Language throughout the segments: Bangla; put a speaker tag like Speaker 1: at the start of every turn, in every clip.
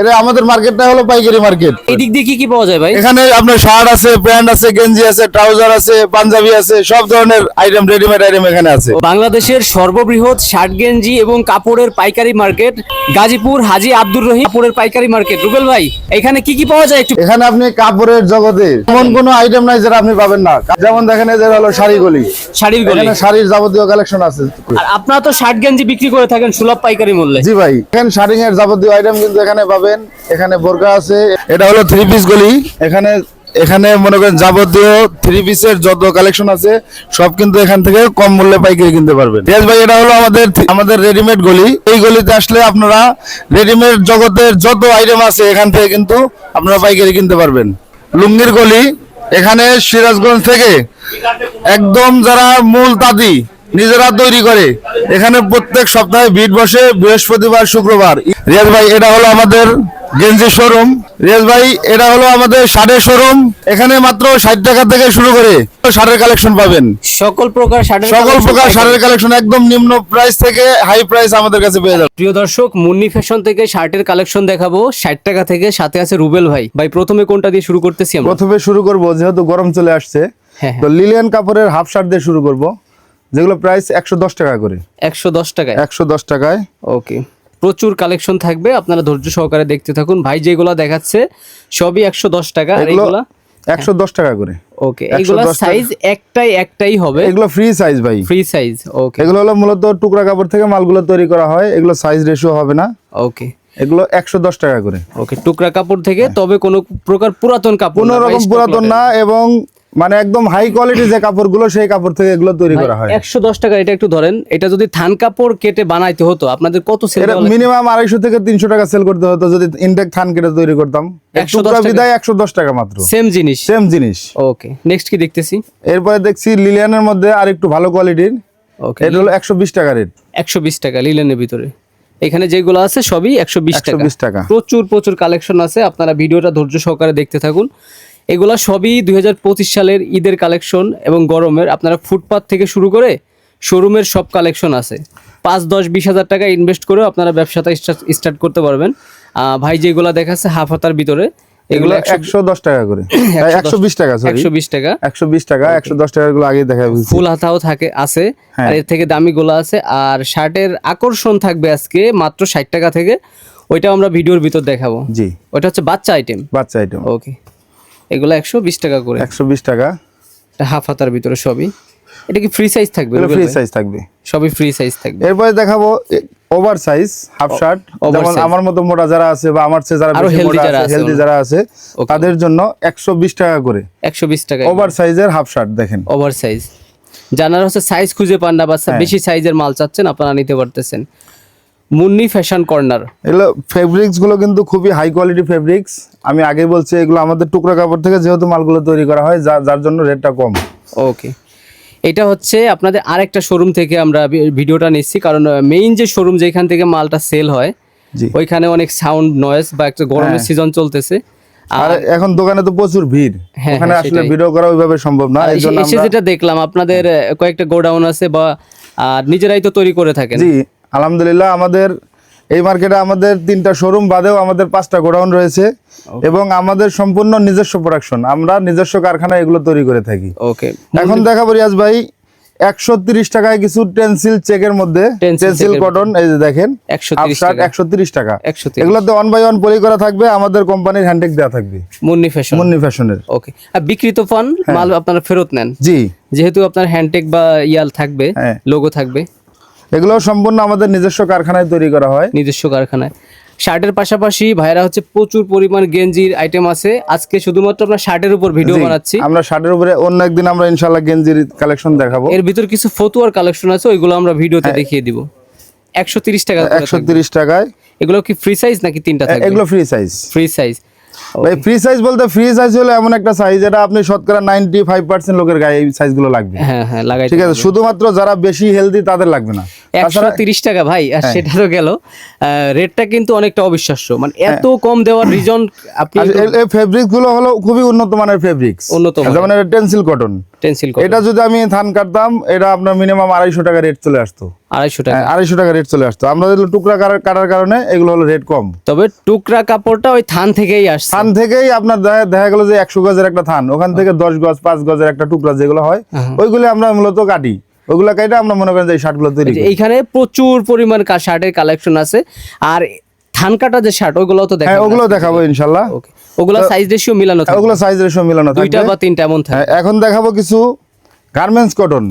Speaker 1: এটা আমাদের মার্কেটটা হলো পাইকারি মার্কেট।
Speaker 2: এই দিক দিয়ে কি কি পাওয়া যায় ভাই?
Speaker 1: এখানে আপনার শার্ট আছে প্যান্ট আছে গেঞ্জি আছে ট্রাউজার আছে পাঞ্জাবি আছে সব ধরনের আইটেম রেডিমেড আইটেম এখানে আছে।
Speaker 2: বাংলাদেশের সর্ববৃহৎ শার্ট গেঞ্জি এবং কাপড়ের পাইকারি মার্কেট গাজীপুর হাজি আব্দুর রহিম কাপড়ের পাইকারি মার্কেট। রুবেল ভাই এখানে কি কি পাওয়া যায় একটু?
Speaker 1: এখানে আপনি কাপড়ের জগতে এমন কোনো আইটেম নাই যেটা আপনি পাবেন না। যেমন দেখেন এই যে হলো শাড়িগুলি
Speaker 2: শাড়ির গলি।
Speaker 1: এখানে শাড়ির যাবতীয় কালেকশন আছে।
Speaker 2: আর আপনারা তো শার্ট গেঞ্জি বিক্রি করে থাকেন সুলভ পাইকারি মূল্যে।
Speaker 1: জি ভাই এখানে শাড়িং এর যাবতীয় আইটেম কিন্তু এখানে পাবেন এখানে বোরকা আছে। এটা হলো থ্রি পিস গলি। এখানে এখানে মনে করেন যাবতীয় থ্রি পিসের যত কালেকশন আছে সব কিন্তু এখান থেকে কম মূল্যে পাইকারি কিনতে পারবেন। রিয়াজ ভাই এটা হলো আমাদের আমাদের রেডিমেড গলি। এই গলিতে আসলে আপনারা রেডিমেড জগতের যত আইটেম আছে এখান থেকে কিন্তু আপনারা পাইকারি কিনতে পারবেন। লুঙ্গির গলি এখানে সিরাজগঞ্জ থেকে একদম যারা মূল তাঁতি নিজেরা তৈরি করে। এখানে প্রত্যেক সপ্তাহে ভিড় বসে বৃহস্পতিবার শুক্রবার। রিয়াজ ভাই এটা হলো আমাদের গেঞ্জি শোরুম রিয়াজ ভাই এটা হলো আমাদের শার্টের শোরুম এখানে মাত্র ষাট টাকা থেকে শুরু করে শার্টের কালেকশন পাবেন।
Speaker 2: সকল প্রকার
Speaker 1: সকল প্রকার। শার্টের কালেকশন একদম নিম্ন প্রাইস থেকে হাই প্রাইস আমাদের কাছে পেয়ে যাবেন।
Speaker 2: প্রিয় দর্শক মুন্নি ফ্যাশন থেকে শার্টের কালেকশন দেখাবো। ষাট টাকা থেকে সাথে আছে রুবেল ভাই। ভাই প্রথমে কোনটা দিয়ে শুরু করতেছি
Speaker 1: প্রথমে শুরু করব যেহেতু গরম চলে আসছে
Speaker 2: হ্যাঁ
Speaker 1: তো লিলিয়ান কাপড়ের হাফ শার্ট দিয়ে শুরু করব। যেগুলো প্রাইস একশো দশ টাকা করে।
Speaker 2: একশো দশ টাকায়?
Speaker 1: একশো দশ টাকায়।
Speaker 2: ওকে প্রচুর কালেকশন থাকবে আপনারা ধৈর্য সহকারে দেখতে থাকুন। ভাই যেগুলা দেখাচ্ছে সবই একশো দশ টাকা
Speaker 1: এগুলো একশো দশ টাকা করে।
Speaker 2: ওকে
Speaker 1: 110
Speaker 2: এগুলা। সাইজ একটাই একটাই হবে?
Speaker 1: এগুলো ফ্রি সাইজ ভাই।
Speaker 2: ফ্রি সাইজ ওকে
Speaker 1: এগুলো হলো মূলত টুকরা কাপড় থেকে মালগুলো তৈরি করা হয় এগুলো সাইজ রেশিও হবে না।
Speaker 2: ওকে
Speaker 1: এগুলো একশো দশ টাকা করে।
Speaker 2: ওকে টুকরা কাপড় থেকে তবে কোনো প্রকার পুরাতন কাপড়
Speaker 1: কোনো রকম পুরাতন না এবং মানে একদম হাই কোয়ালিটি যে কাপড়গুলো সেই কাপড় থেকে এগুলো তৈরি করা হয়।
Speaker 2: একশো দশ টাকা এটা একটু ধরেন এটা যদি থান কাপড় কেটে বানাইতে হতো আপনাদের কত সেল
Speaker 1: এটা মিনিমাম আড়াইশো থেকে তিনশো টাকা সেল করতে হতো যদি ইনটেক থান কেটে তৈরি করতাম।
Speaker 2: 110 টাকা?
Speaker 1: বিদায় একশো দশ টাকা মাত্র।
Speaker 2: সেম জিনিস।
Speaker 1: সেম জিনিস।
Speaker 2: ওকে নেক্সট কি দেখতেছি?
Speaker 1: এরপরে দেখছি লিলিয়ানের মধ্যে আর একটু ভালো কোয়ালিটির
Speaker 2: ওকে
Speaker 1: এটা হলো একশো বিশ টাকা রেট
Speaker 2: একশো বিশ টাকা লিলেনের ভিতরে। এখানে যেগুলো আছে সবই একশো বিশ টাকা।
Speaker 1: 120 টাকা।
Speaker 2: প্রচুর প্রচুর কালেকশন আছে। আপনারা ভিডিওটা ধৈর্য সহকারে দেখতে থাকুন। এগুলা সবই দুই হাজার পঁচিশ সালের ঈদের কালেকশন এবং গরমের। আপনারা ফুটপাথ থেকে শুরু করে শোরুমের সব কালেকশন আছে। পাঁচ দশ বিশ হাজার টাকা ইনভেস্ট করেও আপনারা ব্যবসাটা স্টার্ট করতে পারবেন। ভাই যেগুলা দেখাচ্ছে হাফ হাতার ভিতরে
Speaker 1: এগুলো
Speaker 2: একশো
Speaker 1: দশ টাকা করে। একশো বিশ টাকা
Speaker 2: একশো বিশ টাকা।
Speaker 1: একশো বিশ টাকা একশো দশ টাকা গুলো আগে দেখা
Speaker 2: ফুল হাতাও থাকে আছে।
Speaker 1: হ্যাঁ।
Speaker 2: আর এর থেকে দামি গুলো আছে। আর শার্টের আকর্ষণ থাকবে আজকে মাত্র ষাট টাকা থেকে। ওইটা আমরা ভিডিওর ভিতর দেখাবো।
Speaker 1: জি।
Speaker 2: ওইটা হচ্ছে বাচ্চা আইটেম
Speaker 1: বাচ্চা আইটেম
Speaker 2: ওকে এগুলো একশো বিশ টাকা করে।
Speaker 1: একশো বিশ টাকা।
Speaker 2: হাফ হাতার ভিতরে সবই। এটা কি ফ্রি সাইজ থাকবে
Speaker 1: ফ্রি সাইজ থাকবে।
Speaker 2: সবই ফ্রি সাইজ থাকবে।
Speaker 1: এরপরে দেখাবো ওভার সাইজ হাফ শার্ট যেমন আমার মতো মোটা যারা আছে বা আমার চেয়ে যারা বেশি মোটা আছে হেলদি যারা আছে তাদের জন্য একশো বিশ টাকা করে।
Speaker 2: একশো বিশ টাকা
Speaker 1: ওভার সাইজের হাফ শার্ট দেখেন।
Speaker 2: ওভার সাইজ জানার হচ্ছে সাইজ খুঁজে পান না বা
Speaker 1: হ্যাঁ।
Speaker 2: বেশি সাইজের মাল চাচ্ছেন আপনারা নিতে পারতেছেন। মুন্নি ফ্যাশন কর্নার
Speaker 1: এগুলো ফেব্রিক্সগুলো কিন্তু খুবই হাই কোয়ালিটি ফেব্রিক্স আমি আগে বলছি এগুলো আমাদের টুকরা কাপড় থেকে যেহেতু মালগুলো তৈরি করা হয় যার জন্য রেটটা কম।
Speaker 2: ওকে এটা হচ্ছে আপনাদের আরেকটা শোরুম থেকে আমরা ভিডিওটা নিচ্ছি কারণ মেইন যে শোরুম যেখান থেকে মালটা সেল হয় ওইখানে অনেক সাউন্ড নয়েজ বা একটা গরমের
Speaker 1: হ্যাঁ।
Speaker 2: সিজন চলতেছে।
Speaker 1: আর এখন দোকানে তো প্রচুর ভিড়।
Speaker 2: হ্যাঁ,
Speaker 1: ওখানে
Speaker 2: হ্যাঁ,
Speaker 1: আসলে ভিডিও করা ওইভাবে সম্ভব না এই জন্য আমরা
Speaker 2: যেটা দেখলাম আপনাদের কয়েকটা গোডাউন আছে বা নিজেরাই তো তৈরি করে থাকেন।
Speaker 1: জি। আলহামদুলিল্লাহ আমাদের এই মার্কেটে আমাদের তিনটা শোরুম বাদেও আমাদের পাঁচটা গোডাউন রয়েছে এবং আমাদের সম্পূর্ণ নিজস্ব প্রোডাকশন আমরা নিজস্ব কারখানায় এগুলো তৈরি করে থাকি।
Speaker 2: ওকে
Speaker 1: এখন দেখাবো রিয়াজ ভাই একশো তিরিশ টাকায় কিছু টেন্সিল চেকের মধ্যে টেন্সিল কটন এই যে দেখেন
Speaker 2: 130
Speaker 1: শার্ট
Speaker 2: টাকা।
Speaker 1: একশো তিরিশ টাকা। এগুলোতে ওয়ান বাই ওয়ান পলি করা থাকবে আমাদের কোম্পানির হ্যান্ডেক দেওয়া থাকবে।
Speaker 2: মুন্নি ফ্যাশন
Speaker 1: মুন্নি ফ্যাশনের
Speaker 2: ওকে আর বিক্রিত ফান
Speaker 1: হ্যাঁ।
Speaker 2: মাল আপনারা ফেরত নেন।
Speaker 1: জি।
Speaker 2: যেহেতু আপনার হ্যান্ডটেক বা ইয়াল থাকবে
Speaker 1: হ্যাঁ।
Speaker 2: লোগো থাকবে।
Speaker 1: এগুলো সম্পূর্ণ আমাদের নিজস্ব কারখানায় তৈরি করা হয়।
Speaker 2: নিজস্ব কারখানায়। শার্টের পাশাপাশি ভাইরা হচ্ছে প্রচুর পরিমাণ গেঞ্জির আইটেম আছে। আজকে শুধুমাত্র আমরা শার্টের উপর ভিডিও বানাচ্ছি।
Speaker 1: আমরা শার্টের উপরে অন্য একদিন আমরা ইনশাল্লাহ গেঞ্জির কালেকশন দেখাবো।
Speaker 2: এর ভিতর কিছু ফতুয়ার কালেকশন আছে ওইগুলো আমরা ভিডিওতে দেখিয়ে দিব। একশো তিরিশ টাকা করে
Speaker 1: হ্যাঁ। একশো
Speaker 2: থাকবে।
Speaker 1: তিরিশ টাকায়।
Speaker 2: এগুলো কি ফ্রি সাইজ নাকি তিনটা থাকবে?
Speaker 1: এগুলো ফ্রি সাইজ
Speaker 2: ফ্রি সাইজ
Speaker 1: ভাই ফ্রি সাইজ বলতে ফ্রি সাইজ হলো এমন একটা সাইজ এটা আপনি শতকরা নাইনটি ফাইভ পার্সেন্ট লোকের গায়ে এই সাইজগুলো লাগবে।
Speaker 2: হ্যাঁ হ্যাঁ লাগাই
Speaker 1: ঠিক আছে শুধুমাত্র যারা বেশি হেলদি তাদের লাগবে না।
Speaker 2: একশো তিরিশ টাকা ভাই আর
Speaker 1: হ্যাঁ।
Speaker 2: সেটা তো গেল রেটটা কিন্তু অনেকটা অবিশ্বাস্য। মানে এত কম দেওয়ার রিজন আপনি
Speaker 1: এই ফেব্রিকগুলো হলো খুবই উন্নত মানের ফেব্রিক্স
Speaker 2: উন্নত মানের।
Speaker 1: যেমন এটা টেন্সিল কটন
Speaker 2: টেন্সিল
Speaker 1: এটা যদি আমি ধান কাটতাম এটা আপনার মিনিমাম আড়াইশো টাকা রেট চলে আসতো।
Speaker 2: আড়াইশো টাকা।
Speaker 1: হ্যাঁ, আড়াইশো টাকা রেট চলে আসতো। আমরা টুকরা কাটার- কারণে এগুলো হলো রেট কম।
Speaker 2: তবে টুকরা কাপড়টা ওই থান থেকেই আসছে।
Speaker 1: থান থেকেই আপনার দেখা- গেল যে একশো গজের একটা থান ওখান থেকে দশ গজ পাঁচ গজের একটা টুকরা যেগুলো হয়
Speaker 2: হ্যাঁ।
Speaker 1: ওইগুলো আমরা মূলত কাটি। ওইগুলো কেটে আমরা মনে করেন যে শার্টগুলো তৈরি
Speaker 2: এই এইখানে প্রচুর পরিমাণ শার্টের কালেকশন আছে। আর থান কাটা যে শার্ট ওগুলো তো দেখাবো
Speaker 1: হ্যাঁ ওগুলো দেখাবো ইনশাল্লাহ
Speaker 2: ওকে। ওগুলো সাইজ রেশিও মিলানো থাকে
Speaker 1: ওগুলো সাইজ রেশিও মিলানো
Speaker 2: দুইটা বা তিনটা এমন থাকে
Speaker 1: হ্যাঁ, এখন দেখাবো কিছু গার্মেন্টস কটন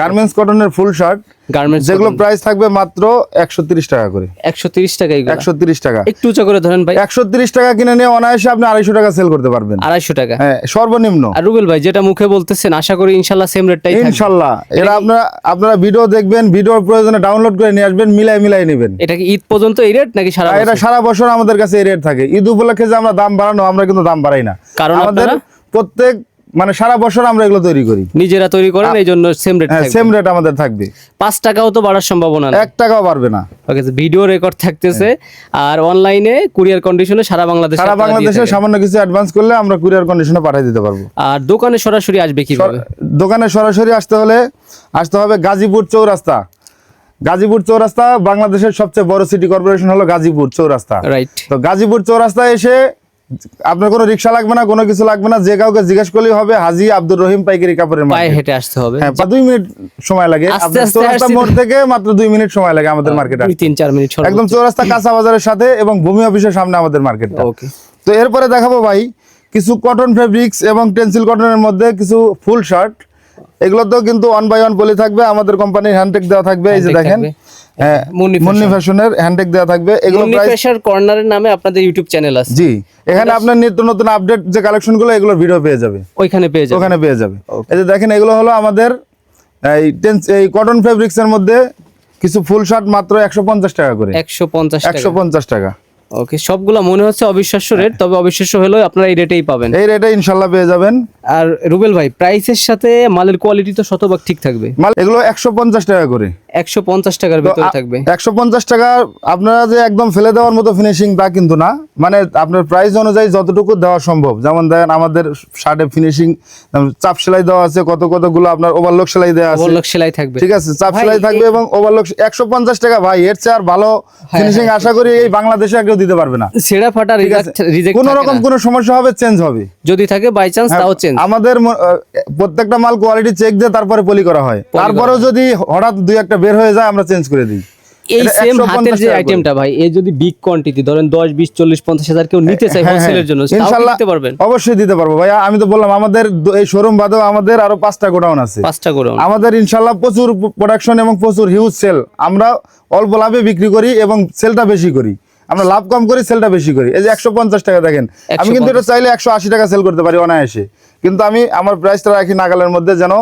Speaker 1: গার্মেন্টস কটনের ফুল শার্ট
Speaker 2: গার্মেন্টস
Speaker 1: যেগুলো প্রাইস থাকবে মাত্র একশো তিরিশ টাকা করে।
Speaker 2: একশো তিরিশ টাকা এগুলো।
Speaker 1: একশো তিরিশ টাকা।
Speaker 2: একটু উঁচা করে ধরেন ভাই।
Speaker 1: একশো তিরিশ টাকা কিনে নিয়ে অনায়াসে আপনি আড়াইশো টাকা সেল করতে পারবেন।
Speaker 2: আড়াইশো টাকা।
Speaker 1: হ্যাঁ সর্বনিম্ন।
Speaker 2: আর রুবেল ভাই যেটা মুখে বলতেছেন আশা করি ইনশাল্লাহ সেম রেটটাই থাকবে।
Speaker 1: ইনশাল্লাহ। এরা আপনারা আপনারা ভিডিও দেখবেন ভিডিওর প্রয়োজনে ডাউনলোড করে নিয়ে আসবেন মিলাই মিলাই নেবেন।
Speaker 2: এটা কি ঈদ পর্যন্ত এই রেট নাকি সারা
Speaker 1: এটা সারা বছর আমাদের কাছে এই রেট থাকে। ঈদ উপলক্ষে যে আমরা দাম বাড়ানো আমরা কিন্তু দাম বাড়াই না।
Speaker 2: কারণ
Speaker 1: আমাদের প্রত্যেক মানে সারা বছর আমরা এগুলো তৈরি করি।
Speaker 2: নিজেরা তৈরি করেন এই জন্য সেম রেট
Speaker 1: হ্যাঁ
Speaker 2: থাকবে।
Speaker 1: সেম রেট আমাদের থাকবে।
Speaker 2: পাঁচ টাকাও তো বাড়ার সম্ভাবনা নেই।
Speaker 1: এক টাকাও বাড়বে না।
Speaker 2: ওকে ভিডিও রেকর্ড থাকতেছে। আর অনলাইনে কুরিয়ার কন্ডিশনে সারা বাংলাদেশে
Speaker 1: সারা বাংলাদেশে সামান্য কিছু অ্যাডভান্স করলে আমরা কুরিয়ার কন্ডিশনে পাঠিয়ে দিতে পারব।
Speaker 2: আর দোকানে সরাসরি আসবে কীভাবে?
Speaker 1: দোকানে সরাসরি আসতে হলে আসতে হবে গাজীপুর চৌরাস্তা। গাজীপুর চৌরাস্তা বাংলাদেশের সবচেয়ে বড় সিটি কর্পোরেশন হলো গাজীপুর চৌরাস্তা।
Speaker 2: রাইট
Speaker 1: তো গাজীপুর চৌরাস্তায় এসে আপনার কোনো রিক্সা লাগবে না কোনো কিছু লাগবে না যে কাউকে জিজ্ঞেস করলেই হবে হাজি আব্দুর রহিম পাইকারি কাপড়ের
Speaker 2: পায়ে
Speaker 1: মার্কেট
Speaker 2: হেঁটে আসতে হবে।
Speaker 1: হ্যাঁ দুই মিনিট সময় লাগে। চৌরাস্তা মোড় থেকে মাত্র দুই মিনিট সময় লাগে আমাদের মার্কেট
Speaker 2: তিন চার মিনিট
Speaker 1: একদম চৌরাস্তা কাঁচা বাজারের সাথে এবং ভূমি অফিসের সামনে আমাদের মার্কেট
Speaker 2: ওকে।
Speaker 1: তো এরপরে দেখাবো ভাই কিছু কটন ফেব্রিক্স এবং টেন্সিল কটনের মধ্যে কিছু ফুল শার্ট এগুলো তো কিন্তু ওয়ান বাই ওয়ান বলে থাকবে আমাদের কোম্পানির হ্যান্ডটেক দেওয়া থাকবে এই যে দেখেন হ্যাঁ
Speaker 2: মুন্নি
Speaker 1: মুন্নি ফ্যাশনের হ্যান্ডটেক দেওয়া থাকবে। এগুলো প্রাইস
Speaker 2: কর্নারের নামে আপনাদের ইউটিউব চ্যানেল আছে।
Speaker 1: জি এখানে আপনার নিত্য নতুন আপডেট যে কালেকশনগুলো এগুলোর ভিডিও পেয়ে যাবে।
Speaker 2: ওইখানে পেয়ে যাবেন
Speaker 1: ওখানে পেয়ে যাবে। এই যে দেখেন এগুলো হলো আমাদের এই এই কটন ফেব্রিক্স এর মধ্যে কিছু ফুল শার্ট মাত্র একশো পঞ্চাশ টাকা করে।
Speaker 2: একশো পঞ্চাশ
Speaker 1: একশো পঞ্চাশ টাকা।
Speaker 2: ওকে সবগুলা মনে হচ্ছে অবিশ্বাস্য রেট তবে অবিশ্বাস্য হলেও আপনারা এই রেটেই পাবেন।
Speaker 1: এই রেটে ইনশাল্লাহ পেয়ে যাবেন।
Speaker 2: আর রুবেল ভাই প্রাইসের সাথে মালের কোয়ালিটি তো শতভাগ ঠিক থাকবে।
Speaker 1: মাল এগুলো একশো পঞ্চাশ টাকা করে।
Speaker 2: একশো পঞ্চাশ টাকার ভিতরে থাকবে।
Speaker 1: একশো পঞ্চাশ টাকা আপনারা যে একদম ফেলে দেওয়ার মতো ফিনিশিং তা কিন্তু না। মানে আপনার প্রাইস অনুযায়ী যতটুকু দেওয়া সম্ভব। যেমন দেখেন আমাদের শার্টে ফিনিশিং চাপ সেলাই দেওয়া আছে কত কতগুলো আপনার ওভারলোক সেলাই দেওয়া আছে।
Speaker 2: ওভারলক সেলাই থাকবে।
Speaker 1: ঠিক আছে চাপ সেলাই থাকবে এবং ওভারলোক একশো পঞ্চাশ টাকা ভাই এর চেয়ে আর ভালো
Speaker 2: হ্যাঁ,
Speaker 1: ফিনিশিং আশা করি এই বাংলাদেশে কেউ দিতে পারবে না।
Speaker 2: ছেঁড়া ফাটা রিজেক্ট
Speaker 1: কোন রকম কোনো সমস্যা হবে চেঞ্জ হবে।
Speaker 2: যদি থাকে বাই চান্স
Speaker 1: হ্যাঁ,
Speaker 2: তাও চেঞ্জ
Speaker 1: আমাদের প্রত্যেকটা মাল কোয়ালিটি চেক দিয়ে তারপরে পলি করা হয়। তারপরেও যদি হঠাৎ দুই একটা বের হয়ে যায় আমরা চেঞ্জ করে দিই।
Speaker 2: এই সেম হাতের যে আইটেমটা ভাই এই যদি বিগ কোয়ান্টিটি ধরেন দশ বিশ চল্লিশ পঞ্চাশ হাজার কেউ নিতে চায়
Speaker 1: হ্যাঁ,
Speaker 2: হোলসেলের জন্য কি দিতে পারবেন?
Speaker 1: অবশ্যই দিতে পারব। ভাইয়া আমি তো বললাম আমাদের এই শোরুম বাদেও আমাদের আরও পাঁচটা গোডাউন আছে।
Speaker 2: পাঁচটা গোডাউন।
Speaker 1: আমাদের ইনশাল্লাহ প্রচুর প্রোডাকশন এবং প্রচুর হিউজ সেল আমরা অল্প লাভে বিক্রি করি এবং সেলটা বেশি করি। আমরা লাভ কম করি সেলটা বেশি করি। এই যে একশো পঞ্চাশ টাকা দেখেন আমি কিন্তু এটা চাইলে একশো আশি টাকা সেল করতে পারি অনায়াসে। কিন্তু আমি আমার প্রাইসটা রাখি নাগালের মধ্যে যেন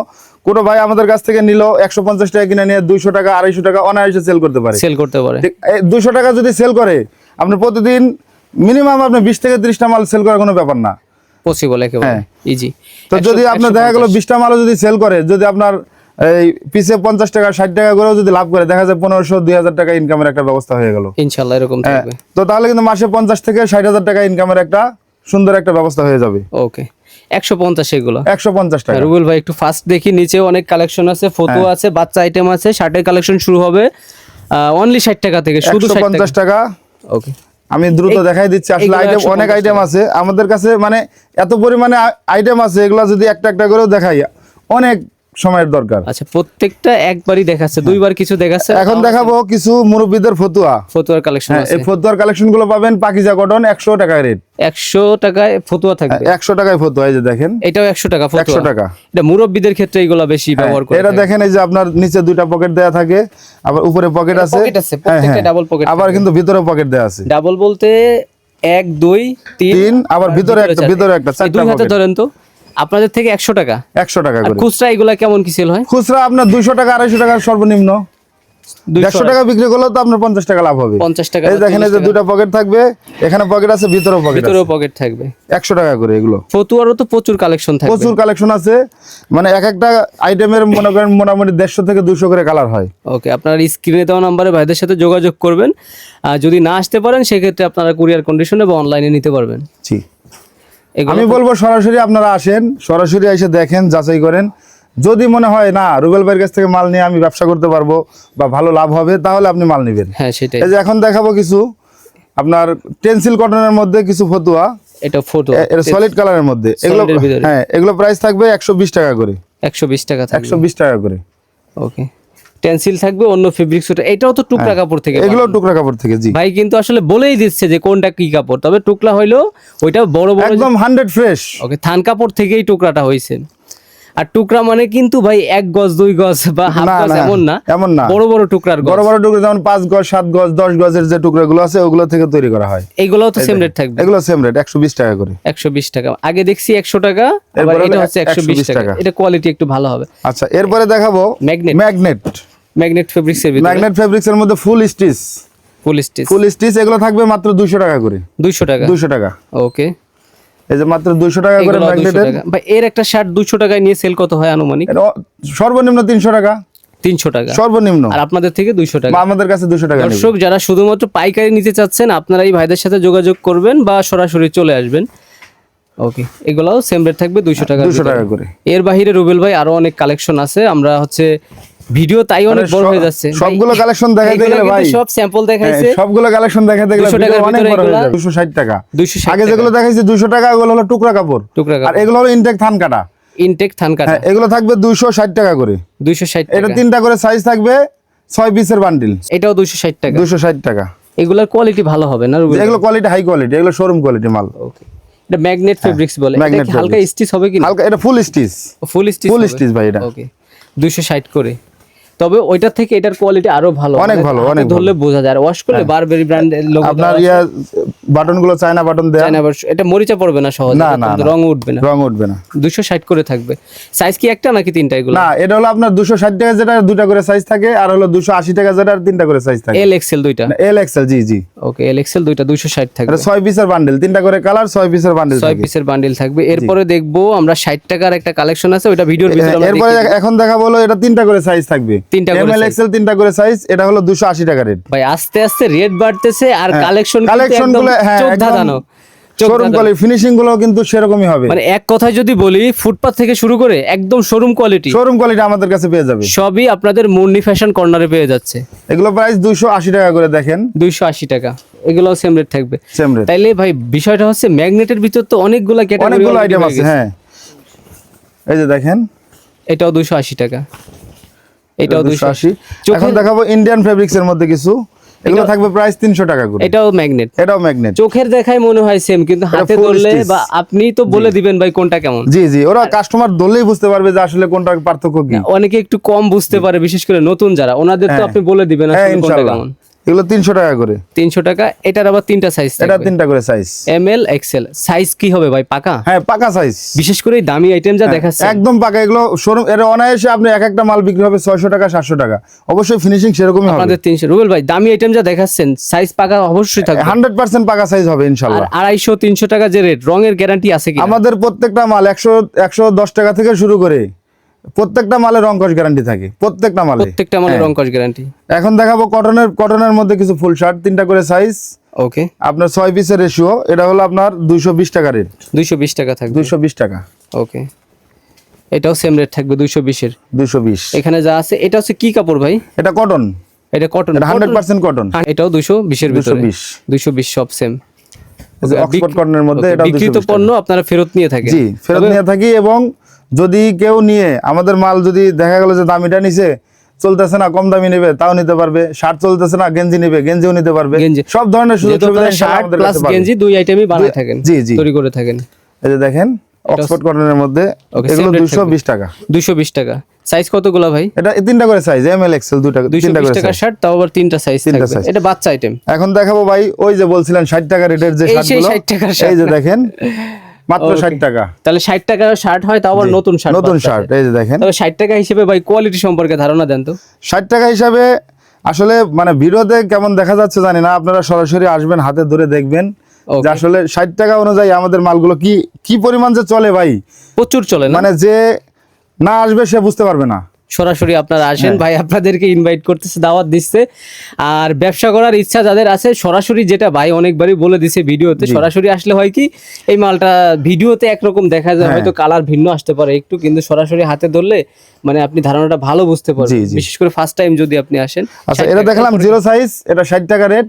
Speaker 1: কোনো ভাই আমাদের কাছ থেকে নিল একশো পঞ্চাশ টাকা কিনে নিয়ে দুইশো টাকা আড়াইশো টাকা অনায়াসে সেল করতে পারে।
Speaker 2: সেল করতে পারে।
Speaker 1: দুশো টাকা যদি সেল করে আপনার প্রতিদিন মিনিমাম আপনি বিশ থেকে ত্রিশটা মাল সেল করার কোনো ব্যাপার না।
Speaker 2: পসিবল একেবারে।
Speaker 1: হ্যাঁ।
Speaker 2: ইজি
Speaker 1: তো যদি আপনার দেখা গেল বিশটা মালও যদি সেল করে যদি আপনার এই পিসে পঞ্চাশ টাকা ষাট টাকা করেও যদি লাভ করে দেখা যায় পনেরোশো দুই হাজার টাকা ইনকামের একটা ব্যবস্থা হয়ে গেল।
Speaker 2: ইনশাল্লাহ এরকম
Speaker 1: হ্যাঁ, তো তাহলে কিন্তু মাসে পঞ্চাশ থেকে ষাট হাজার টাকা ইনকামের একটা সুন্দর একটা ব্যবস্থা হয়ে যাবে।
Speaker 2: ওকে একশো পঞ্চাশ এগুলো।
Speaker 1: একশো পঞ্চাশ টাকা।
Speaker 2: রুবেল ভাই একটু ফার্স্ট দেখি নিচেও অনেক কালেকশন আছে ফটো
Speaker 1: হ্যাঁ।
Speaker 2: আছে বাচ্চা আইটেম আছে শার্টের কালেকশন শুরু হবে অনলি ষাট টাকা থেকে শুধু
Speaker 1: পঞ্চাশ
Speaker 2: টাকা।
Speaker 1: টাকা।
Speaker 2: ওকে।
Speaker 1: আমি দ্রুত দেখাই দিচ্ছি আসলে আইটেম অনেক আইটেম আছে। আমাদের কাছে মানে এত পরিমাণে আইটেম আছে এগুলো যদি একটা একটা করেও দেখাই অনেক সময়ের দরকার।
Speaker 2: আচ্ছা প্রত্যেকটা একবারই দেখাচ্ছে দুইবার কিছু দেখাচ্ছে?
Speaker 1: এখন দেখাবো কিছু মুরব্বীদের ফতুয়া।
Speaker 2: ফতুয়ার কালেকশন
Speaker 1: হ্যাঁ,
Speaker 2: আছে।
Speaker 1: এই ফতুয়ার কালেকশনগুলো পাবেন পাকিজা কটন একশো টাকা রেট
Speaker 2: একশো টাকায় ফতুয়া থাকবে।
Speaker 1: একশো টাকায় ফতুয়া এই যে দেখেন।
Speaker 2: এটাও একশো টাকা
Speaker 1: একশো টাকা।
Speaker 2: এটা মুরব্বীদের ক্ষেত্রে এগুলো বেশি ব্যবহার করে
Speaker 1: এটা দেখেন এই যে আপনার নিচে দুইটা পকেট দেয়া থাকে আবার উপরে পকেট আছে।
Speaker 2: pocket আছে,
Speaker 1: হ্যাঁ,
Speaker 2: প্রত্যেকটা
Speaker 1: হ্যাঁ।
Speaker 2: double
Speaker 1: আবার কিন্তু ভিতরে পকেট দেয়া আছে।
Speaker 2: ডাবল বলতে এক দুই তিন
Speaker 1: আবার ভিতরে একটা, ভিতরে একটা,
Speaker 2: দুই হাতে ধরেন তো। আপনাদের থেকে একশো টাকা?
Speaker 1: একশো টাকা করে।
Speaker 2: খুচরা এগুলা কেমন কি সেল হয়?
Speaker 1: খুচরা আপনার দুইশো টাকা আড়াইশো টাকার সর্বনিম্ন। দেড়শো টাকা বিক্রি করলে তো আপনার পঞ্চাশ টাকা লাভ হবে।
Speaker 2: পঞ্চাশ টাকা
Speaker 1: এই দেখেন যে দুটা পকেট থাকবে এখানে পকেট আছে ভিতরেও পকেট
Speaker 2: ভিতরেও পকেট থাকবে।
Speaker 1: একশো টাকা করে এগুলো।
Speaker 2: ফতুয়ারও তো প্রচুর কালেকশন থাকবে।
Speaker 1: প্রচুর কালেকশন আছে। মানে এক একটা আইটেমের মনে করেন মোটামুটি দেড়শো থেকে দুশো করে কালার হয়।
Speaker 2: ওকে আপনারা স্ক্রিনে দেওয়া নাম্বারে ভাইদের সাথে যোগাযোগ করবেন। আর যদি না আসতে পারেন সেক্ষেত্রে আপনারা কুরিয়ার কন্ডিশনে বা অনলাইনে নিতে পারবেন।
Speaker 1: জি। আমি বলব সরাসরি আপনারা আসেন সরাসরি এসে দেখেন যাচাই করেন। যদি মনে হয় না রুবেল ভাইয়ের কাছ থেকে মাল নিয়ে আমি ব্যবসা করতে পারব বা ভালো লাভ হবে তাহলে আপনি মাল নেবেন।
Speaker 2: হ্যাঁ সেটাই।
Speaker 1: এই যে এখন দেখাবো কিছু আপনার টেন্সিল কটনের মধ্যে কিছু ফতুয়া।
Speaker 2: এটা ফটো
Speaker 1: এটা সলিড কালারের মধ্যে। এগুলো। হ্যাঁ এগুলো প্রাইস থাকবে একশো বিশ টাকা করে।
Speaker 2: একশো বিশ টাকা থাকবে।
Speaker 1: একশো বিশ টাকা করে।
Speaker 2: ওকে টেন্সিল থাকবে অন্য ফেব্রিক সুট এটাও তো টুকরা কাপড় থেকে
Speaker 1: এগুলো টুকরা কাপড় থেকে জি।
Speaker 2: ভাই কিন্তু আসলে বলেই দিচ্ছে যে কোনটা কি কাপড় তবে টুকরা হইল ওইটা বড় বড়
Speaker 1: একদম হান্ড্রেড ফ্রেশ
Speaker 2: ওকে থান কাপড় থেকেই টুকরাটা হয়েছে আর টুকরা মানে কিন্তু ভাই এক গজ দুই গজ বা হাফ গজ এমন না
Speaker 1: এমন না।
Speaker 2: বড় বড় টুকরার গজ।
Speaker 1: বড় বড় টুকরা যেমন পাঁচ গজ সাত গজ দশ গজের যে টুকরাগুলো আছে ওগুলো থেকে তৈরি করা হয়।
Speaker 2: এইগুলোও তো সেম রেট থাকবে।
Speaker 1: এগুলো সেম রেট একশো বিশ টাকা করে।
Speaker 2: একশো বিশ টাকা। আগে দেখছি একশো টাকা আবার এটা হচ্ছে একশো বিশ
Speaker 1: 120
Speaker 2: টাকা।
Speaker 1: টাকা।
Speaker 2: এটা কোয়ালিটি একটু ভালো হবে।
Speaker 1: আচ্ছা এরপরে দেখাবো
Speaker 2: ম্যাগনেট
Speaker 1: ম্যাগনেট
Speaker 2: ম্যাগনেট ফেব্রিক্স এর ভিতরে?
Speaker 1: ম্যাগনেট ফেব্রিক্স এর মধ্যে full stitch
Speaker 2: full stitch
Speaker 1: full stitch এগুলো থাকবে মাত্র দুশো টাকা করে।
Speaker 2: দুইশো টাকা?
Speaker 1: দুশো টাকা।
Speaker 2: ওকে
Speaker 1: এই যে মাত্র দুশো টাকা করে ম্যাগনেটের
Speaker 2: ভাই এর একটা শার্ট দুইশো টাকায় নিয়ে সেল কত হয় আনুমানিক?
Speaker 1: সর্বনিম্ন তিনশো টাকা।
Speaker 2: তিনশো টাকা।
Speaker 1: সর্বনিম্ন।
Speaker 2: আর আপনাদের থেকে দুইশো টাকা।
Speaker 1: আমাদের কাছে দুশো টাকা
Speaker 2: দর্শক যারা শুধুমাত্র পাইকারি নিতে চাচ্ছেন আপনারা এই ভাইদের সাথে যোগাযোগ করবেন বা সরাসরি চলে আসবেন। ওকে এগুলাও সেম রেট থাকবে দুইশো টাকা
Speaker 1: দুশো টাকা করে।
Speaker 2: এর বাহিরে রুবেল ভাই আরও অনেক কালেকশন আছে। আমরা হচ্ছে ভিডিও তাই অনেক বড়
Speaker 1: সব-
Speaker 2: হয়ে যাচ্ছে।
Speaker 1: সবগুলো কালেকশন দেখাইতে গেলে ভাই
Speaker 2: সব স্যাম্পল দেখাইছে।
Speaker 1: হ্যাঁ, সবগুলো কালেকশন দেখাতে গেলে ভিডিও অনেক বড় হয়ে
Speaker 2: এগুলা-
Speaker 1: যাবে। দুশো ষাট টাকা।
Speaker 2: 260
Speaker 1: আগে যেগুলো দেখাইছি দুশো টাকা ওগুলো হলো টুকরা কাপড়।
Speaker 2: টুকরা
Speaker 1: আর এগুলো হলো ইনটেক থান কাটা।
Speaker 2: ইনটেক থান কাটা।
Speaker 1: হ্যাঁ এগুলো থাকবে দুইশো ষাট টাকা করে।
Speaker 2: দুইশো ষাট
Speaker 1: এটা তিনটা করে সাইজ থাকবে ছয় পিসের বান্ডিল
Speaker 2: এটাও দুইশো ষাট টাকা।
Speaker 1: দুশো ষাট টাকা।
Speaker 2: এগুলার কোয়ালিটি ভালো হবে না
Speaker 1: এগুলো কোয়ালিটি হাই কোয়ালিটি এগুলো শোরুম কোয়ালিটি মাল।
Speaker 2: ওকে এটা ম্যাগনেট ফেব্রিক্স বলে। হালকা স্টিচ হবে কি
Speaker 1: হালকা এটা full stitch
Speaker 2: full stitch
Speaker 1: full stitch ভাই এটা।
Speaker 2: ওকে দুইশো ষাট করে। তবে ওইটার থেকে এটার কোয়ালিটি আরও ভালো।
Speaker 1: অনেক
Speaker 2: মানে
Speaker 1: ভালো, অনেক
Speaker 2: ধরলে বোঝা যায়। আর ওয়াশ করলে বারবেরি ব্র্যান্ডের লোগো
Speaker 1: আপনার ইয়া বাটনগুলো চায়না বাটন দেয়া?
Speaker 2: না এটা মরিচা পড়বে না সহজে
Speaker 1: না, না,
Speaker 2: রং উঠবে না।
Speaker 1: রং উঠবে না।
Speaker 2: দুইশো ষাট করে থাকবে। সাইজ কি একটা নাকি তিনটা এগুলো?
Speaker 1: না এটা হলো আপনার দুশো ষাট টাকা যেটা দুটা করে সাইজ থাকে আর হলো দুশো আশি টাকা যেটা তিনটা করে সাইজ থাকে।
Speaker 2: এল এক্সেল দুইটা?
Speaker 1: এল এক্সেল জি জি।
Speaker 2: ওকে এল এক্সেল দুইটা দুইশো ষাট থাকবে।
Speaker 1: এটা ছয় পিসের বান্ডেল তিনটা করে কালার ছয় পিসের বান্ডেল
Speaker 2: ছয় পিসের বান্ডিল থাকবে। এরপরে দেখব আমরা ষাট টাকার একটা কালেকশন আছে ওইটা ভিডিওর ভিতরে আমরা
Speaker 1: এরপরে এখন দেখা বলো এটা তিনটা করে সাইজ থাকবে।
Speaker 2: তিনটা করে
Speaker 1: এম এল
Speaker 2: size।
Speaker 1: এক্সেল তিনটা করে সাইজ এটা হলো দুশো আশি টাকা রেট
Speaker 2: ভাই আস্তে আস্তে রেট বাড়তেছে আর কালেকশন
Speaker 1: কালেকশনগুলো হ্যাঁ
Speaker 2: ধাঁধানো
Speaker 1: শোরুম কোয়ালিটি ফিনিশিংগুলো কিন্তু সেরকমই হবে।
Speaker 2: মানে এক কথায় যদি বলি ফুটপাথ থেকে শুরু করে একদম শোরুম কোয়ালিটি
Speaker 1: শোরুম কোয়ালিটি আমাদের কাছে পেয়ে যাবে।
Speaker 2: সবই আপনাদের মুন্নি ফ্যাশন কর্নারে পেয়ে যাচ্ছে।
Speaker 1: এগুলো প্রাইস দুশো আশি টাকা করে দেখেন।
Speaker 2: দুইশো আশি টাকা। এগুলো সেম রেট থাকবে।
Speaker 1: সেম রেট
Speaker 2: তাইলে ভাই বিষয়টা হচ্ছে ম্যাগনেটের ভিতর তো অনেকগুলো ক্যাটাগরি
Speaker 1: অনেকগুলো আইটেম আছে হ্যাঁ। এই যে দেখেন।
Speaker 2: এটাও দুইশো আশি টাকা। এটাও
Speaker 1: দুশো
Speaker 2: দুইশো
Speaker 1: আশি।
Speaker 2: চোখের-
Speaker 1: এখন দেখাবো ইন্ডিয়ান ফেব্রিক্স এর মধ্যে কিছু। এগুলো থাকবে প্রাইস তিনশো টাকা করে।
Speaker 2: এটাও ম্যাগনেট
Speaker 1: এটাও ম্যাগনেট
Speaker 2: চোখের দেখায় মনে হয় সেম কিন্তু হাতে ধরলে বা আপনি তো বলে দিবেন ভাই কোনটা কেমন।
Speaker 1: জি জি। ওরা কাস্টমার ধরলেই বুঝতে পারবে যে আসলে কোনটার পার্থক্য কি।
Speaker 2: অনেকে একটু কম বুঝতে পারে বিশেষ করে নতুন যারা। ওনাদের তো আপনি বলে দিবেন
Speaker 1: হ্যাঁ
Speaker 2: আসলে কোনটা কেমন।
Speaker 1: এগুলো তিনশো টাকা করে।
Speaker 2: তিনশো টাকা এটার আবার তিনটা সাইজ
Speaker 1: এটা তিনটা করে size
Speaker 2: M L XL size কি হবে ভাই পাকা?
Speaker 1: হ্যাঁ পাকা সাইজ
Speaker 2: বিশেষ করে দামি আইটেম যা দেখাচ্ছে।
Speaker 1: একদম পাকা এগুলো শোরুম এর অনায়াসে আপনি এক একটা মাল বিক্রি হবে ছয়শো টাকা সাতশো টাকা। অবশ্যই ফিনিশিং সেরকমই হবে।
Speaker 2: আপনাদের তিনশো। রুবেল ভাই দামি আইটেম যা দেখাচ্ছেন সাইজ পাকা অবশ্যই থাকবে।
Speaker 1: হান্ড্রেড পার্সেন্ট পাকা সাইজ হবে
Speaker 2: আর
Speaker 1: ইনশাল্লাহ
Speaker 2: আড়াইশো তিনশো টাকা যে রেট রঙের গ্যারান্টি আছে কি
Speaker 1: আমাদের প্রত্যেকটা মাল একশো একশো দশ টাকা থেকে শুরু করে। প্রত্যেকটা মালে রং কস গ্যারান্টি থাকে প্রত্যেকটা মালে।
Speaker 2: প্রত্যেকটা মানে রং কস গ্যারান্টি
Speaker 1: এখন দেখাবো কটনের কটনের মধ্যে কিছু ফুল শার্ট তিনটা করে সাইজ
Speaker 2: ওকে
Speaker 1: আপনার ছয় পিসের রেশিও এটা হলো আপনার দুইশো বিশ টাকা রেট
Speaker 2: দুইশো বিশ টাকা থাকবে।
Speaker 1: দুইশো বিশ টাকা।
Speaker 2: ওকে এটাও সেম রেট থাকবে দুইশো বিশের।
Speaker 1: দুইশো বিশ।
Speaker 2: এখানে যা আছে এটা হচ্ছে কি কাপড় ভাই?
Speaker 1: এটা কটন
Speaker 2: এটা কটন
Speaker 1: হান্ড্রেড পার্সেন্ট কটন
Speaker 2: এটাও দুইশো বিশের ভিতরে।
Speaker 1: 220
Speaker 2: দুইশো বিশ সব সেম
Speaker 1: অক্সফোর্ড কটনের মধ্যে এটা
Speaker 2: বিক্রিত পণ্য আপনারা ফেরত নিয়ে থাকেন।
Speaker 1: জি ফেরত নিয়ে থাকি এবং যদি কেউ নিয়ে আমাদের মাল যদি দেখা গেল যে দামিটা নিছে চলতেছে না কম দামি নেবে তাও নিতে পারবে। শার্ট চলতেছে না গেঞ্জি নেবে গেঞ্জিও নিতে পারবে। সব ধরনের সুযোগ সুবিধা
Speaker 2: শার্ট প্লাস গেঞ্জি দুই আইটেমই বানায় থাকেন
Speaker 1: জি, জি।
Speaker 2: তৈরি করে থাকেন।
Speaker 1: এই যে দেখেন অক্সফোর্ড কটনের মধ্যে এগুলো
Speaker 2: same rate
Speaker 1: দুইশো
Speaker 2: থাকবে।
Speaker 1: বিশ টাকা।
Speaker 2: দুইশো বিশ টাকা। সাইজ কতগুলো ভাই?
Speaker 1: এটা তিনটা করে সাইজ এম এল এক্সেল
Speaker 2: দুইশো
Speaker 1: তিনটা করে
Speaker 2: টাকা শার্ট তাও আবার তিনটা সাইজ
Speaker 1: তিনটা size।
Speaker 2: এটা বাচ্চা আইটেম
Speaker 1: এখন দেখাবো ভাই ওই যে বলছিলেন ষাট টাকা রেটের যে
Speaker 2: সেই
Speaker 1: শার্টগুলো
Speaker 2: 60 টাকার
Speaker 1: এই যে দেখেন মাত্র ষাট টাকা।
Speaker 2: তাহলে ষাট টাকার শার্ট হয় তাও আবার নতুন শার্ট
Speaker 1: নতুন শার্ট এই যে দেখেন।
Speaker 2: তবে ষাট টাকা হিসেবে ভাই কোয়ালিটি সম্পর্কে ধারণা দেন তো।
Speaker 1: ষাট টাকা হিসাবে আসলে মানে ভিডিওতে কেমন দেখা যাচ্ছে জানি না আপনারা সরাসরি আসবেন হাতে ধরে দেখবেন যে আসলে ষাট টাকা অনুযায়ী আমাদের মালগুলো কি কি পরিমাণ যে চলে ভাই?
Speaker 2: প্রচুর চলে
Speaker 1: মানে যে না আসবে সে বুঝতে পারবে না।
Speaker 2: সরাসরি আপনারা আসেন।
Speaker 1: হ্যাঁ।
Speaker 2: ভাই আপনাদেরকে ইনভাইট করতেছে দাওয়াত দিচ্ছে। আর ব্যবসা করার ইচ্ছা যাদের আছে সরাসরি যেটা ভাই অনেকবারই বলে দিছে ভিডিওতে সরাসরি আসলে হয় কি এই মালটা ভিডিওতে একরকম দেখা যায়
Speaker 1: হ্যাঁ।
Speaker 2: হয়তো কালার ভিন্ন আসতে পারে একটু কিন্তু সরাসরি হাতে ধরলে মানে আপনি ধারণাটা ভালো বুঝতে পারবেন। বিশেষ করে ফার্স্ট টাইম যদি আপনি আসেন
Speaker 1: আচ্ছা এটা দেখলাম জিরো সাইজ এটা ষাট টাকা রেট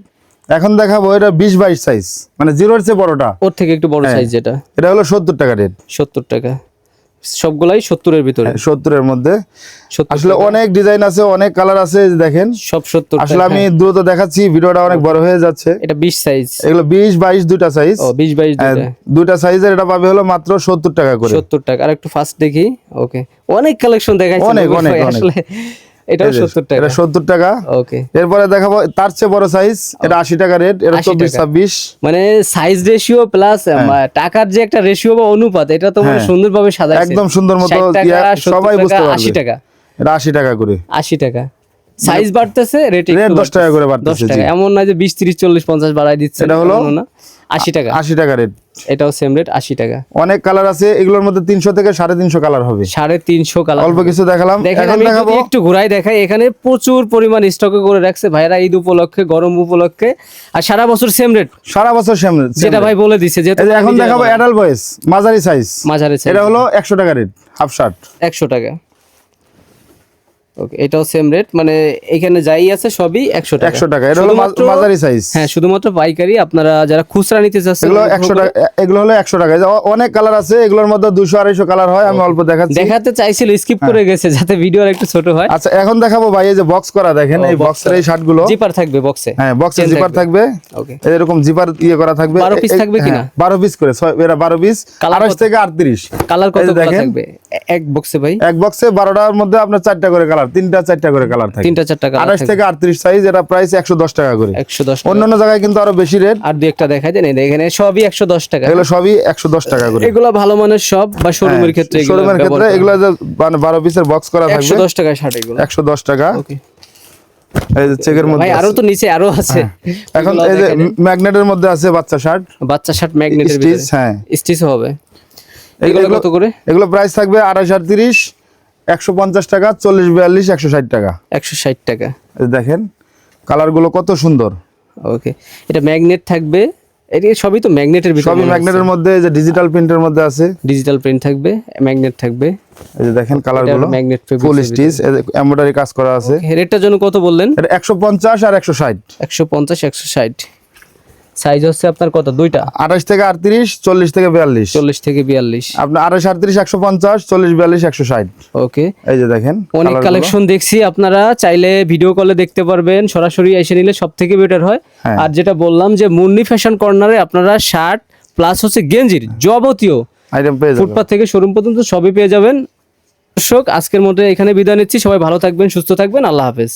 Speaker 1: এখন দেখাবো এটা বিশ বাইশ সাইজ মানে জিরোর চেয়ে বড়টা।
Speaker 2: ওর থেকে একটু বড়
Speaker 1: হ্যাঁ।
Speaker 2: সাইজ যেটা।
Speaker 1: এটা হলো সত্তর টাকা রেট
Speaker 2: সত্তর টাকা। সবগুলাই সত্তরের ভিতরে।
Speaker 1: সত্তরের মধ্যে। আসলে অনেক ডিজাইন আছে অনেক কালার আছে দেখেন।
Speaker 2: সব সত্তর
Speaker 1: আসলে আমি দ্রুত দেখাচ্ছি ভিডিওটা অনেক বড় হয়ে যাচ্ছে।
Speaker 2: এটা বিশ সাইজ
Speaker 1: এগুলো বিশ বাইশ দুইটা সাইজ
Speaker 2: বিশ বাইশ দুইটা।
Speaker 1: দুইটা সাইজের এটা পাবে হলো মাত্র সত্তর টাকা করে।
Speaker 2: সত্তর টাকা। আর একটু ফার্স্ট দেখি। ওকে অনেক কালেকশন দেখাচ্ছি
Speaker 1: অনেক, অনেক।
Speaker 2: আসলে। এটাও
Speaker 1: এই
Speaker 2: টাকা।
Speaker 1: এটা সত্তর টাকা।
Speaker 2: ওকে
Speaker 1: এরপরে দেখাবো তার চেয়ে বড় সাইজ এটা টাকা রেট এটা
Speaker 2: 80
Speaker 1: চব্বিশ ছাব্বিশ।
Speaker 2: মানে সাইজ রেশিও প্লাস টাকার যে একটা রেশিও বা অনুপাত এটা তো মানে
Speaker 1: হ্যাঁ।
Speaker 2: সুন্দরভাবে সাজাইছে।
Speaker 1: একদম সুন্দর মতো
Speaker 2: 60 টাকা, 70
Speaker 1: সবাই
Speaker 2: টাকা,
Speaker 1: বুঝতে
Speaker 2: 80
Speaker 1: পারবে।
Speaker 2: টাকা।
Speaker 1: এটা আশি টাকা করে।
Speaker 2: আশি টাকা। সাইজ বাড়তেছে রেট
Speaker 1: Rate 10 টাকা করে বাড়তেছে,
Speaker 2: টাকা। এমন না যে বিশ তিরিশ চল্লিশ পঞ্চাশ বাড়াই দিচ্ছে
Speaker 1: এটা হলো-
Speaker 2: না। আশি টাকা।
Speaker 1: আশি টাকা রেট
Speaker 2: এটাও সেম রেট আশি টাকা।
Speaker 1: অনেক কালার আছে এগুলোর মধ্যে তিনশো থেকে সাড়ে তিনশো কালার হবে।
Speaker 2: সাড়ে তিনশো কালার
Speaker 1: অল্প কিছু দেখালাম এখন দেখাবো।
Speaker 2: একটু ঘুরাই দেখাই এখানে প্রচুর পরিমাণ স্টকে করে রাখছে ভাইরা ঈদ উপলক্ষে গরম উপলক্ষে। আর সারা বছর সেম রেট
Speaker 1: সারা বছর সেম রেট
Speaker 2: যেটা ভাই বলে দিছে
Speaker 1: যে এখন দেখাবো অ্যাডাল বয়েস মাঝারি সাইজ
Speaker 2: মাঝারে
Speaker 1: এটা হলো একশো টাকা রেট হাফ শার্ট
Speaker 2: একশো টাকা। ওকে এটাও সেম রেট মানে এখানে যাই আছে সবই একশো টাকা।
Speaker 1: একশো টাকা এটা হলো মাঝারি সাইজ
Speaker 2: হ্যাঁ শুধুমাত্র পাইকারি আপনারা যারা খুচরা নিতে চাচ্ছেন
Speaker 1: এগুলো একশো টাকা এগুলো হলো একশো টাকা। অনেক কালার আছে এগুলোর মধ্যে দুশো আড়াইশো কালার হয় আমি অল্প দেখাচ্ছি।
Speaker 2: দেখাতে চাইছিল স্কিপ করে গেছে যাতে ভিডিও একটু ছোট হয়।
Speaker 1: আচ্ছা এখন দেখাবো ভাই এই যে বক্স করা দেখেন এই বক্সের এই শার্টগুলো।
Speaker 2: জিপার থাকবে বক্সে
Speaker 1: হ্যাঁ
Speaker 2: Chain
Speaker 1: জিপার থাকবে।
Speaker 2: ওকে
Speaker 1: এরকম জিপার ইয়ে করা থাকবে।
Speaker 2: 12 piece
Speaker 1: এ-
Speaker 2: থাকবে কিনা?
Speaker 1: হ্যাঁ, বারো পিস করে এরা বারো পিস
Speaker 2: Colour
Speaker 1: আড়াইশ
Speaker 2: কত?
Speaker 1: থেকে আটত্রিশ।
Speaker 2: কালার কত। থাকবে? এক বক্সে ভাই।
Speaker 1: এক বক্সে বারোটার মধ্যে আপনার চারটা করে কালার তিনটা চারটা করে কালার থাকে।
Speaker 2: তিনটা চারটা কালার
Speaker 1: আঠাশ থেকে। আটত্রিশ সাইজ এটা প্রাইস একশো দশ টাকা করে।
Speaker 2: একশো দশ টাকা।
Speaker 1: অন্যান্য জায়গায় কিন্তু আরও বেশি রেট
Speaker 2: আর দু একটা দেখাই দেন এখানে সবই একশো দশ টাকা।
Speaker 1: এগুলো সবই একশো দশ টাকা করে।
Speaker 2: এগুলো ভালো মানের সব বা শোরুমের ক্ষেত্রে এগুলো
Speaker 1: শোরুমের ক্ষেত্রে এগুলো মানে বারো পিসের বক্স করা থাকবে।
Speaker 2: দশ টাকা শার্ট এগুলো।
Speaker 1: একশো দশ টাকা।
Speaker 2: ওকে। ভাই
Speaker 1: মধ্যে আরও
Speaker 2: তো নিচে আরও আছে।
Speaker 1: এখন এই যে ম্যাগনেটের মধ্যে আছে বাচ্চা শার্ট
Speaker 2: বাচ্চা শার্ট ম্যাগনেটের
Speaker 1: স্টিচ হ্যাঁ।
Speaker 2: স্টিচ হবে।
Speaker 1: এগুলো
Speaker 2: কত করে?
Speaker 1: এগুলো প্রাইস থাকবে আঠাশ আটত্রিশ। একশো পঞ্চাশ টাকা চল্লিশ বিয়াল্লিশ একশো ষাট টাকা।
Speaker 2: একশো ষাট টাকা।
Speaker 1: দেখেন কালারগুলো কত সুন্দর।
Speaker 2: ওকে এটা ম্যাগনেট থাকবে। এটা সবই তো ম্যাগনেটের ভিতরে
Speaker 1: সবই ম্যাগনেটের মধ্যে যে ডিজিটাল প্রিন্টের মধ্যে আছে।
Speaker 2: ডিজিটাল প্রিন্ট থাকবে ম্যাগনেট থাকবে।
Speaker 1: এই যে দেখেন কালারগুলো
Speaker 2: ম্যাগনেট
Speaker 1: ফুল স্টিচ এমব্রয়ডারি কাজ করা আছে।
Speaker 2: রেটটার জন্য কত বললেন?
Speaker 1: এটা একশো পঞ্চাশ আর একশো ষাট।
Speaker 2: একশো পঞ্চাশ একশো ষাট। সাইজ হচ্ছে আপনার কত? দুইটা?
Speaker 1: আঠাশ থেকে আটত্রিশ চল্লিশ থেকে বিয়াল্লিশ।
Speaker 2: চল্লিশ থেকে বিয়াল্লিশ।
Speaker 1: আপনার আঠাশ আটত্রিশ একশো পঞ্চাশ চল্লিশ বিয়াল্লিশ একশো ষাট।
Speaker 2: ওকে
Speaker 1: এই যে দেখেন
Speaker 2: অনেক কালেকশন দেখছি আপনারা চাইলে ভিডিও কলে দেখতে পারবেন সরাসরি এসে নিলে সব থেকে বেটার হয়।
Speaker 1: হ্যাঁ।
Speaker 2: আর যেটা বললাম যে মুন্নি ফ্যাশন কর্নারে আপনারা শার্ট প্লাস হচ্ছে গেঞ্জির যাবতীয়
Speaker 1: আইটেম পেয়ে যাবেন।
Speaker 2: ফুটপাথ থেকে শোরুম পর্যন্ত সবই পেয়ে যাবেন। দর্শক আজকের মধ্যে এখানে বিদায় নিচ্ছি। সবাই ভালো থাকবেন সুস্থ থাকবেন। আল্লাহ হাফেজ।